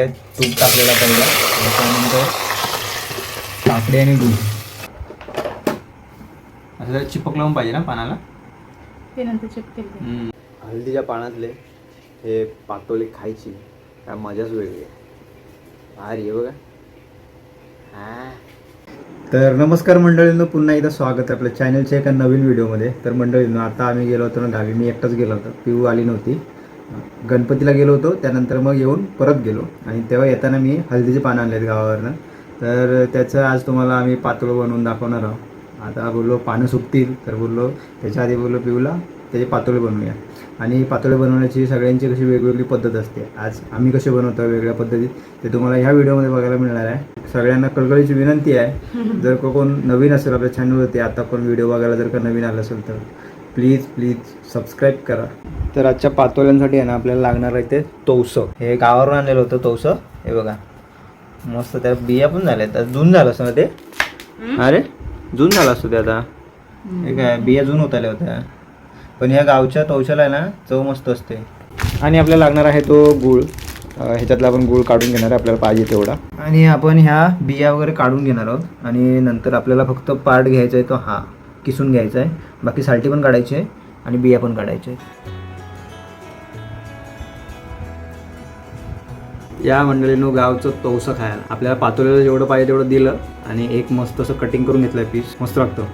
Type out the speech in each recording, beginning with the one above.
तूप टाकलेला पहिला. आणि त्यानंतर काकडी आणि दूध. असं चिपक लावून पाहिजे ना पानाला? ते नंतर चिपकेल ते. हळदीच्या पानातले हे पातोळे खायची. काय मजाच वेगळी आहे. भारी आहे बघा. हा. तर नमस्कार मंडळींनो पुन्हा एकदा स्वागत आहे आपल्या चॅनलच्या एका नवीन व्हिडिओमध्ये तर मंडळींनो आता आम्ही गेलो होतो ना गावी मी एकटाच गेलो होतो. पिऊ आली नव्हती. गणपतीला गेलो होतो त्यानंतर मग येऊन परत गेलो. आणि तेव्हा येताना मी हळदीचे पानं आणलेत गावावरनं. तर त्याचं आज तुम्हाला आम्ही पातोळं बनवून दाखवणार आहोत. आता बोललो पानं सुकतील. तर बोललो त्याच्या आधी बोललो पिऊला त्याचे पातोळे बनवूया. आणि पातोळे बनवण्याची सगळ्यांची कशी वेगवेगळी पद्धत असते. आज आम्ही कसे बनवतो वेगळ्या पद्धतीत ते तुम्हाला ह्या व्हिडिओमध्ये बघायला मिळणार आहे. सगळ्यांना कळकळीची विनंती आहे. जर कोण नवीन असेल आपल्या चॅनलवरती आता कोण व्हिडिओ बघायला जर का नवीन आलं असेल तर प्लीज प्लीज सबस्क्राईब करा. तर आजच्या पातोळ्यांसाठी आहे ना आपल्याला लागणार आहे ते तवसं हे गावावरून आणलेलं होतं तवसं हे बघा. मस्त त्या बिया पण झाल्या. तर जून झालं असं ना ते? अरे जून झालं असतं ते आता. हे काय बिया जून होत आल्या होत्या. पण ह्या गावच्या तवशाला आहे ना चव मस्त असते. आणि आपल्याला लागणार आहे तो गूळ. ह्याच्यातला आपण गूळ काढून घेणार आहे आपल्याला पाहिजे तेवढा. आणि आपण ह्या बिया वगैरे काढून घेणार आहोत. आणि नंतर आपल्याला फक्त पार्ट घ्यायचा आहे तो हा. किसून घ्यायचा आहे. बाकी साल्टी पण काढायची आहे आणि बिया पण काढायच्या आहेत. या मंडळीनं गावचं तवसं खायला. आपल्याला पातोळ्याला जेवढं पाहिजे तेवढं दिलं आणि एक मस्त असं कटिंग करून घेतलं आहे पीस मस्त लागतं.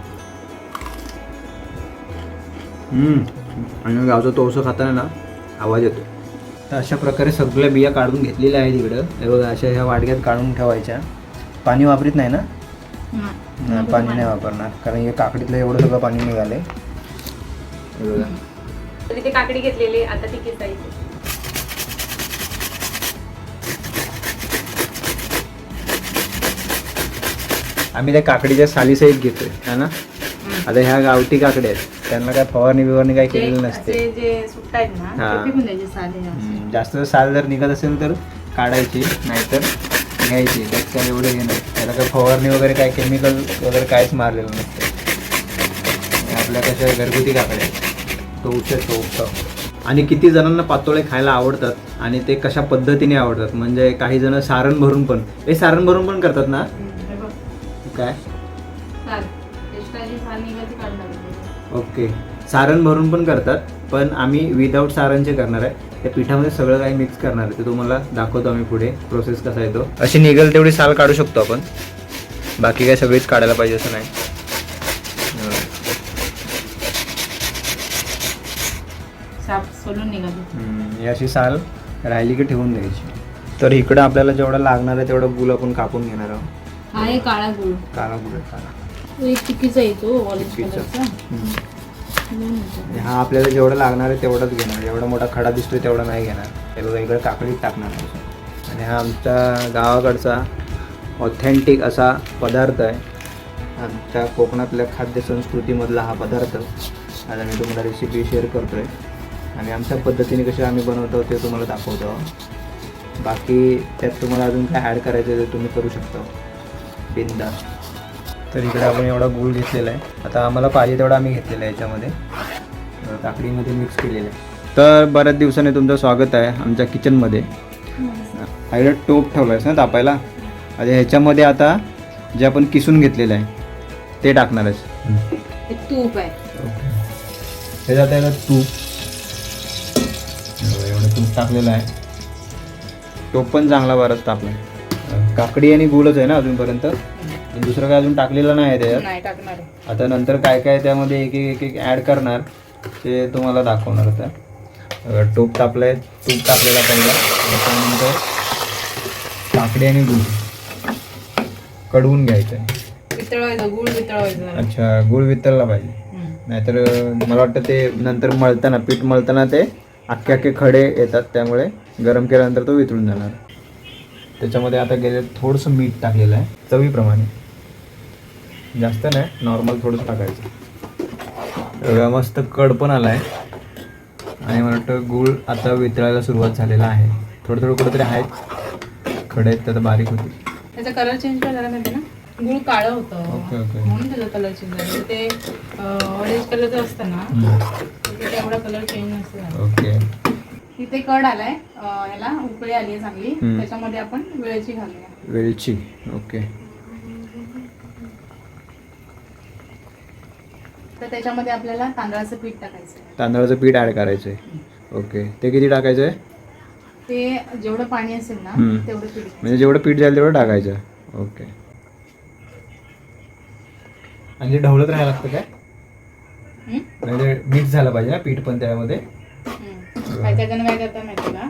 आणि गावचं तवसं खाताना ना आवाज येतो. तर अशा प्रकारे सगळ्या बिया काढून घेतलेल्या आहेत इकडं. हे बघा अशा ह्या वाडग्यात काढून ठेवायच्या. पाणी वापरीत नाही ना? नाही. पाणी नाही वापरणार. कारण हे काकडीतलं एवढं सगळं पाणी हे बघा. तर इथे काकडी घेतलेली आता ती किसायची आम्ही त्या काकडीच्या सालीसहित घेतोय है ना? आता ह्या गावठी काकड्या आहेत त्यांना काय फवारणी बिवारणी काय केलेली नसते. हा. जास्त साल जर निघत असेल तर काढायची नाहीतर घ्यायची त्यात काय एवढं हे नाही. त्याला काय फवारणी वगैरे काय केमिकल वगैरे काहीच मारलेलं नसतं. आपल्या कशा घरगुती काकड्या आहेत. तो उचल तो आणि किती जणांना पातोळे खायला आवडतात आणि ते कशा पद्धतीने आवडतात. म्हणजे काही जण सारण भरून पण हे सारण भरून पण करतात ना. काय. ओके. सारण भरून पण करतात पण आम्ही विदाऊट सारणचे करणार आहे त्या पिठामध्ये सगळं काही मिक्स करणार आहे. ते तुम्हाला दाखवतो आम्ही पुढे प्रोसेस कसा येतो अशी निघेल तेवढी साल काढू शकतो आपण. बाकी काय सगळीच काढायला पाहिजे असं नाही. ही अशी साल राहिली की ठेवून द्यायची. तर इकडं आपल्याला जेवढं लागणार आहे तेवढं गुल आपण कापून घेणार आहोत. आहे काळा गुळ. काळा गुळ आहे, काळा. तो एक टिकीचा येतो ऑरेंज टिक्कीचा. कलरचा हम्म. दोन होते. आणि हा आपल्याला जेवढं लागणार आहे तेवढंच घेणार. एवढा मोठा खडा दिसतोय तेवढा नाही घेणार. हे बघा इकडे काकडीत टाकणार आहे. आणि हा आमच्या गावाकडचा ऑथेंटिक असा पदार्थ आहे. आमच्या कोकणातल्या खाद्य संस्कृतीमधला हा पदार्थ. आज मी तुम्हाला रेसिपी शेअर करतो आहे आणि आमच्या पद्धतीने कसे आम्ही बनवतो ते तुम्हाला दाखवतो. बाकी त्यात तुम्हाला अजून काय ॲड करायचं आहे ते तुम्ही करू शकता. बिंदा. तर इकडे आपण एवढा गूळ घेतलेला आहे. आता आम्हाला पाहिजे तेवढा आम्ही घेतलेला आहे याच्यामध्ये. काकडीमध्ये मिक्स केलेलं आहे. तर बऱ्याच दिवसांनी तुमचं स्वागत आहे आमच्या किचनमध्ये इकडे टोप ठेवला आहेस ना तापायला? आता ह्याच्यामध्ये आता जे आपण किसून घेतलेलं आहे ते टाकणार आहेस. तूप आहे. त्याच्यात आहे तूप. एवढं तूप टाकलेलं आहे. टोप पण चांगला बराच टाकला आहे काकडी आणि गुळच आहे ना अजूनपर्यंत? दुसरं काय अजून टाकलेलं नाही आहे त्याच्यात? नाही टाकणार. आहे आता नंतर काय काय त्यामध्ये एक एक एक एक ॲड करणार ते तुम्हाला दाखवणार आता. अं, तूप टाकलंय तूप टाकलेला पहिला. त्याच्यानंतर काकडी आणि गुळ. कडवून घ्यायचं आहे वितळवायचं गुळ वितळवायचं जरा. अच्छा गुळ वितळला पाहिजे. हम्म. नाहीतर अं, मला वाटतं ते नंतर मळताना पीठ मळताना ते अख्खे अख्खे खडे येतात त्यामुळे गरम केल्यानंतर तो वितळून जाणार. त्याच्यामध्ये आता गेले थोडंसं मीठ टाकलेलं आहे चवीप्रमाणे. जास्त नाही नॉर्मल थोडंसं टाकायचं. एवढा मस्त कड पण आला आहे आणि मला वाटतं गूळ आता वितळायला सुरुवात झालेला आहे. थोडं थोडं कुठंतरी आहेत. खडे आहेत तर बारीक होते. त्याचा कलर चेंज माहिती ना? गुळ काळं होतं. Okay okay. म्हणून त्याचा कलर चेंज झाला. ते ऑरेंज कलरचं असतं ना एवढा कलर चेंज नसतो. ओके. तिथे कड आलाय. अं, ह्याला उकळी आली आहे चांगली. त्याच्यामध्ये आपण वेळची घालूया. वेलची. ओके. तर त्याच्यामध्ये आपल्याला तांदळाचं पीठ टाकायचं आहे. तांदळाचं पीठ ॲड करायचं आहे ओके. ते किती टाकायचं आहे ते जेवढं पाणी असेल ना हम्म. तेवढं पीठ घ्यायचं. म्हणजे जेवढं पीठ जाईल तेवढं टाकायचं. ओके. आणि ढवळत राहायला लागतं काय? हम्म? म्हणजे मिक्स झालं पाहिजे ना पीठ पण त्यामध्ये? काय करतात माहिती का?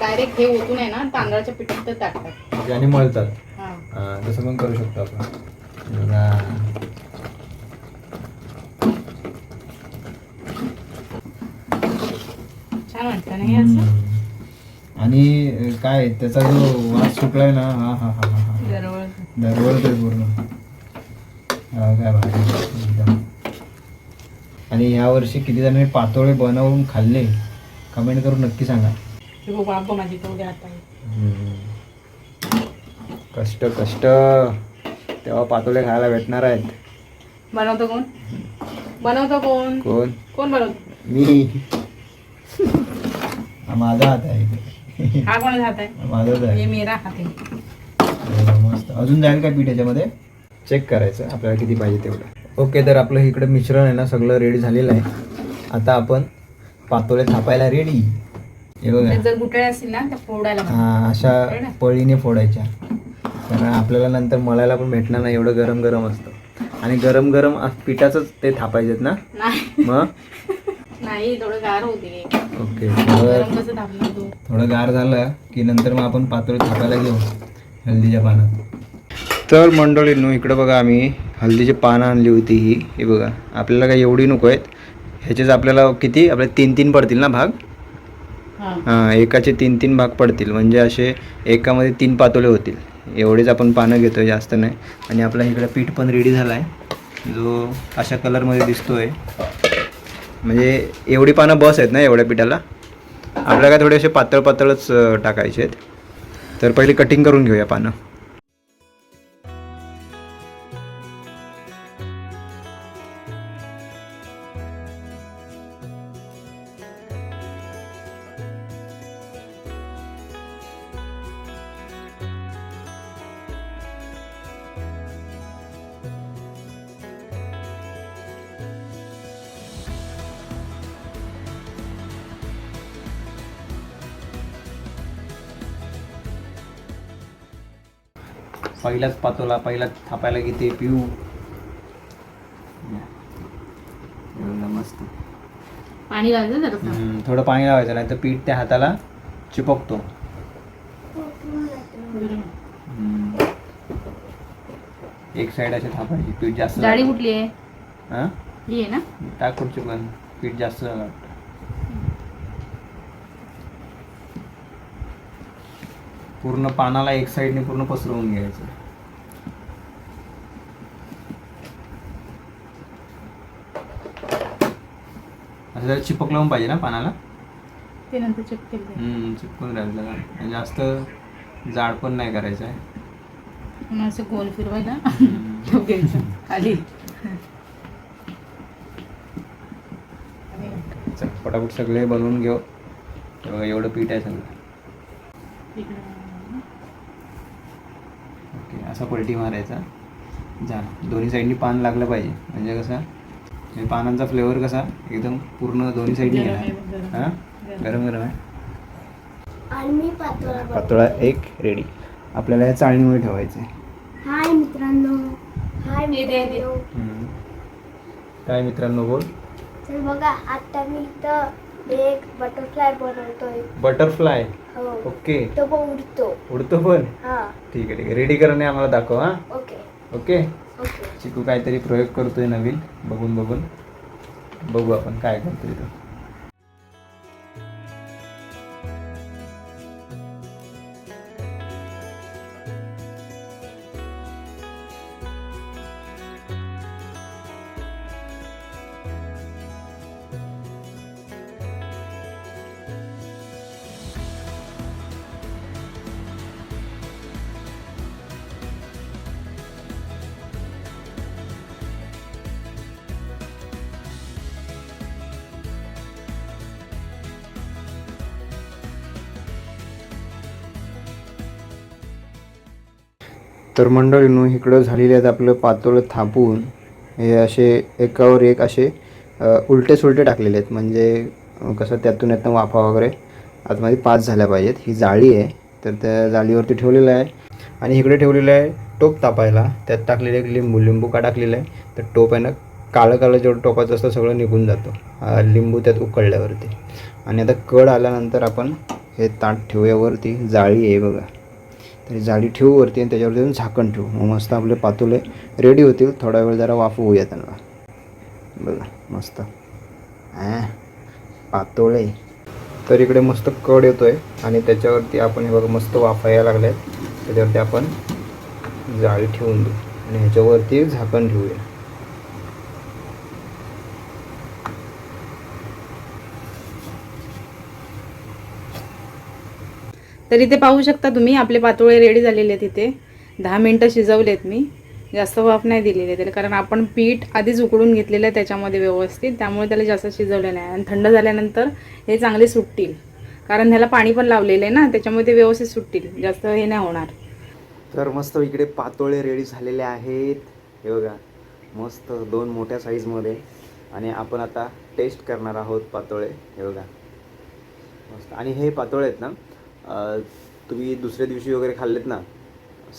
डायरेक्ट हे ओतून आहे ना तांदळाच्या पिठात ते टाकतात. म्हणजे आणि मळतात. हा. तसं पण करू शकतो आपण. बघा. छान वाटतं ना हे असं? हम्म. आणि अं, काय त्याचा जो वास सुटलाय ना हा हा हा हा हा. दरवळ दरवळतोय पूर्ण. हा काय भारी. एकदम. आणि ह्या वर्षी किती जणांनी पातोळे बनवून खाल्ले? कमेंट करून नक्की सांगा. हे बघ बाप माझी तेवढे हात आहे. कष्ट कष्ट. तेव्हा पातोळे खायला भेटणार आहेत. बनवतो कोण? बनवतो कोण? कोण? कोण बनवतो? मी. हा माझा हात आहे. हा कोणाचा हात आहे? माझाच हे आहे मेरा हात आहे. मस्त. अजून जाईल का पीठ याच्यामध्ये? चेक करायचं. आपल्याला किती पाहिजे तेवढं. ओके तर आपलं इकडे मिश्रण आहे ना सगळं रेडी झालेलं आहे. आता आपण पातोळे थापायला रेडी हे बघा. त्यात जर गुठळे असतील ना त्या फोडायला. हा अशा पळीने फोडायच्या. कारण आपल्याला नंतर मळायला पण भेटणार नाही एवढं गरम गरम असतं. आणि गरम गरम पिठाचंच ते थापायचेत ना? नाही. मग? नाही थोडं गार होते. ओके. थोडं गार झालं की नंतर मग आपण पातोळे थापायला घेऊ हल्दीच्या पानात. तर मंडळींनो इकडं बघा आम्ही. हल्दीची पानं आणली होती ही. हे बघा. आपल्याला काही एवढी नको आहेत. ह्याचेच आपल्याला किती? आपले तीन तीन पडतील ना भाग? हा. हां एकाचे तीन तीन भाग पडतील. म्हणजे असे एकामध्ये तीन पातोळे होतील. एवढेच आपण पानं घेतो जास्त नाही. आणि आपला इकडं पीठ पण रेडी झाला आहे जो अशा कलरमध्ये दिसतो आहे म्हणजे एवढी पानं बस आहेत ना एवढ्या पिठाला? आपल्याला काय थोडे असे पातळ पातळच टाकायचे आहेत. तर पहिले कटिंग करून घेऊया पानं. पहिलाच पातोला पहिलाच थापायला घेते पिऊ. मस्त. पाणी हम्म, थोडं पाणी लावायचं नाही तर पीठ त्या हाताला चिपकतो. हम्म. एक साईड असे थापायची पीठ जास्त लागतं. कुठली आहे? हा? ही आहे ना? टाक पुढची पण पीठ जास्त झालं वाटतं पूर्ण पानाला एक साईडने पूर्ण पसरवून घ्यायचं. असं जरा चिपकलं पण पाहिजे ना पानाला? ते नंतर चेक केलं हम्म, चिपकून राहिलं का आणि जास्त जाड पण नाही करायचं आहे. मग असं गोल फिरवायला हम्म. ठेव घ्यायचं खाली. चल पटापट सगळे बनवून घेऊ. एवढं पीठ आहे सगळं. इकडं. असा पलटी मारायचा. झालं दोन्ही साईडनी पान लागलं पाहिजे. म्हणजे कसं म्हणजे पानांचा फ्लेवर कसा एकदम पूर्ण दोन्ही साईडनी येणार. हां? गरम. गरम आहे. पातोळा पातोळा एक रेडी आपल्याला या चाळणीमध्ये ठेवायचं आहे हाय मित्रांनो. हाय. मित्रांनो. काय मित्रांनो बोल. बघा आता मी इथं एक बटरफ्लाय बनवतोय. बटरफ्लाय हो. ओके तो पण उडतो. उडतो पण? हा. ठीक आहे ठीक आहे. रेडी करणे आम्हाला दाखव हां. ओके ओके ओके चिकू काहीतरी प्रयोग करतोय नवीन. बघून बघून. बघू आपण काय करतोय तो. तर मंडळींनो इकडं झालेले आहेत आपलं पातोळं थापून. हे असे एकावर एक असे उलटे सुलटे टाकलेले आहेत. म्हणजे कसं त्यातून येतं वाफा वगैरे आतमध्ये पाच झाल्या पाहिजेत. ही जाळी आहे तर त्या जाळीवरती ठेवलेलं आहे. आणि इकडे ठेवलेलं आहे टोप तापायला. त्यात टाकलेलं एक लिंबू लिंबू का टाकलेलं आहे तर टोप आहे ना काळं काळं जेवढं टोपाचं असतं सगळं निघून जातो. लिंबू त्यात उकळल्यावरती. आणि आता कड आल्यानंतर आपण हे ताट ठेवल्यावरती जाळी आहे बघा. तरी जाळी ठेवू वरती आणि त्याच्यावरती जाऊन झाकण ठेवू. मग मस्त आपले पातुले रेडी होतील. थोडा वेळ जरा वाफू होऊया त्यांना. बघा मस्त. हां पातोळे. तर इकडे मस्त कड आहे आणि त्याच्यावरती आपण हे बघा मस्त वाफायला यायला आहेत त्याच्यावरती आपण जाळी ठेवून देऊ. आणि ह्याच्यावरती झाकण ठेवूया. तर इथे पाहू शकता तुम्ही आपले पातोळे रेडी झालेले आहेत इथे. दहा मिनटं शिजवलेत मी. जास्त वाफ नाही दिलेली त्याला कारण आपण पीठ आधीच उकडून घेतलेलं आहे त्याच्यामध्ये व्यवस्थित. त्यामुळे त्याला जास्त शिजवलं नाही. आणि थंड झाल्यानंतर हे चांगले सुटतील. कारण ह्याला पाणी पण लावलेलं आहे ना त्याच्यामुळे ते व्यवस्थित सुटतील. जास्त हे नाही होणार. तर मस्त इकडे पातोळे रेडी झालेले आहेत. हे बघा मस्त दोन मोठ्या साईजमध्ये आणि आपण आता टेस्ट करणार आहोत पातोळे. हे बघा. मस्त. आणि हे पातोळे आहेत ना तुम्ही दुसऱ्या दिवशी वगैरे खाल्लेत ना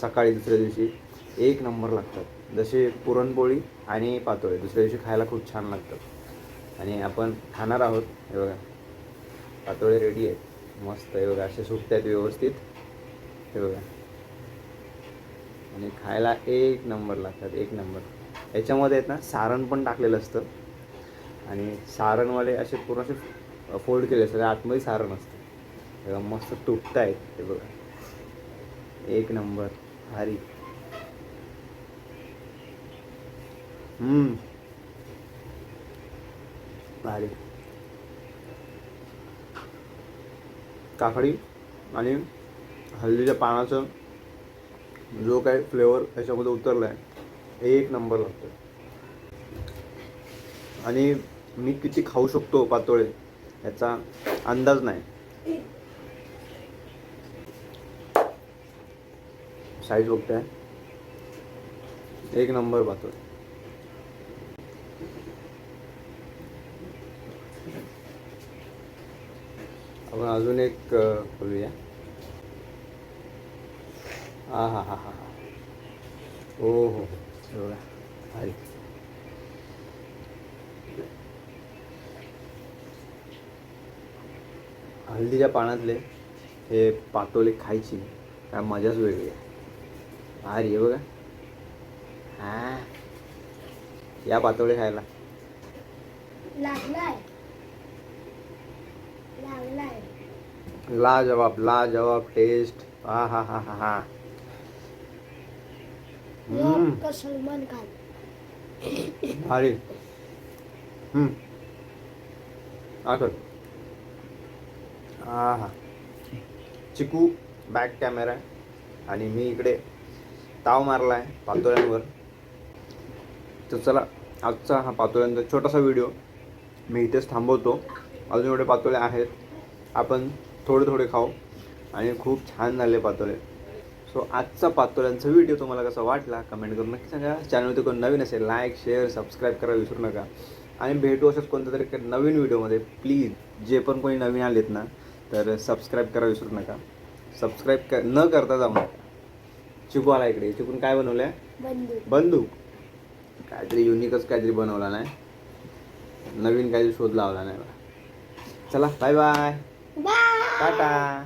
सकाळी दुसऱ्या दिवशी एक नंबर लागतात. जसे पुरणपोळी आणि पातोळे दुसऱ्या दिवशी खायला खूप छान लागतात. आणि आपण खाणार आहोत हे बघा. पातोळे रेडी आहेत. मस्त हे बघा असे सुटत आहेत व्यवस्थित. हे बघा. आणि खायला एक नंबर लागतात एक नंबर. याच्यामध्ये आहेत ना सारण पण टाकलेलं असतं. आणि सारणवाले असे पूर्ण असे फोल्ड केले असतात आतमध्ये सारण असतं. मस्त तुटत आहेत ते बघा. एक नंबर भारी. हम्म. भारी. काकडी आणि हल्दीच्या पानाचं जो काही फ्लेवर याच्यामध्ये उतरला आहे एक नंबर लागतो आणि मी किती खाऊ शकतो पातोळे याचा अंदाज नाही. साईज बघताय एक नंबर पातोळे हो। आपण अजून एक करूया हा हा हा हा हा। हो हो हो बघा भारी हल्दीच्या पानातले हे पातोले खायची काय मजाच वेगळी आहे. भारी आहे बघा. हा. या पातोळे खायला. लागलाय. लागलाय. लाजवाब लाजवाब टेस्ट हा हा हा हा हा. सलमान खान भारी. हम्म. आठवत हा हा. चिकू बॅक कॅमेरा आणि मी इकडे ताव मारला आहे पातोळ्यांवर. तर चला आजचा हा पातोळ्यांचा छोटासा व्हिडिओ मी इथेच थांबवतो. अजून एवढे पातोळे आहेत. आपण थोडे थोडे खाऊ आणि खूप छान झाले पातोळे. सो आजचा पातोळ्यांचा व्हिडिओ तुम्हाला कसा वाटला कमेंट करून नक्की सांगा. चॅनलवरती कोण नवीन असेल लाईक शेअर सबस्क्राईब करायला विसरू नका. आणि भेटू असंच कोणत्या तरी नवीन व्हिडिओमध्ये प्लीज जे पण कोणी नवीन आलेत ना तर सबस्क्राईब करायला विसरू नका. सबस्क्राईब क न करता जाऊ नका. चिकू आला इकडे. चिकून काय बनवलं आहे बंधू बंदूक. काहीतरी युनिकच काहीतरी बनवला नाही. नवीन काहीतरी शोध लावला नाही चला बाय बाय बाय टाटा.